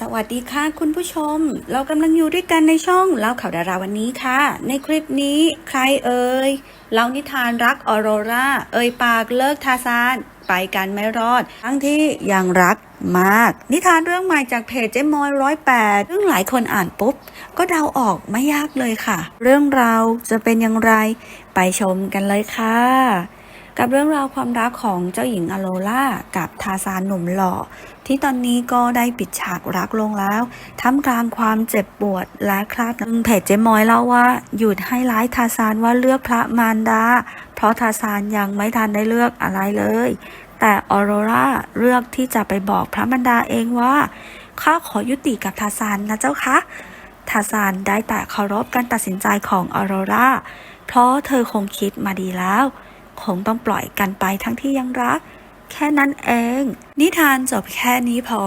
สวัสดีค่ะคุณผู้ชม เรากำลังอยู่ด้วยกันในช่องเล่าข่าวดาราวันนี้ค่ะ ในคลิปนี้ใครเอ่ยเล่านิทานรักออโรราเอ่ยปากเลิกทาซานไปกันไม่รอด ทั้งที่ยังรักมาก นิทานเรื่องใหม่จากเพจเจมอยร้อยแปดซึ่งหลายคนอ่านปุ๊บ ก็เดาออกไม่ยากเลยค่ะ เรื่องราวจะเป็นอย่างไร ไปชมกันเลยค่ะ กับเรื่องราวความรักของเจ้าหญิงอโลล่ากับทาซานหนุ่มหล่อ ที่ตอนนี้ก็ได้ปิดฉากรักลงแล้วท่ามกลางความเจ็บปวดและคราบน้ำตาเพจเจ๊มอยเล่าว่า หยุดให้ร้ายทาซานว่าเลือกพระมารดา เพราะทาซานยังไม่ทันได้เลือกอะไรเลย แต่ออโรราเลือกที่จะไปบอกพระมารดาเองว่าข้าขอยุติกับทาซานนะเจ้าคะทาซานได้แต่เคารพการตัดสินใจของออโรรา เพราะเธอคงคิดมาดีแล้ว คงต้องปล่อยกันไปทั้งที่ยังรัก แค่นั้นเอง นิทานจบแค่นี้พอ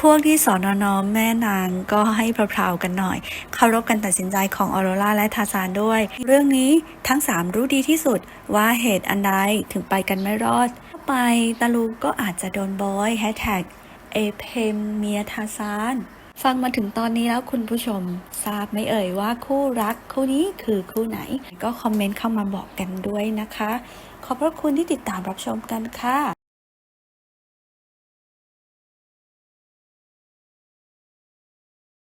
พวกที่สอนอนอมแม่นางก็ให้เพลาๆกันหน่อยเคารพกันตัดสินใจของออโรราและทาซานด้วย เรื่องนี้ทั้งสามรู้ดีที่สุดว่าเหตุอันใดถึงไปกันไม่รอดถ้าไปตาลูก็อาจจะโดนบอยแฮชแท็กเอเพมเมียทาซาน ฟังมาถึงตอนนี้แล้วคุณผู้ชมทราบไหมเอ่ยว่าคู่รักคู่นี้คือคู่ไหน ก็คอมเมนต์เข้ามาบอกกันด้วยนะคะ ขอบพระคุณที่ติดตามรับชมกันค่ะ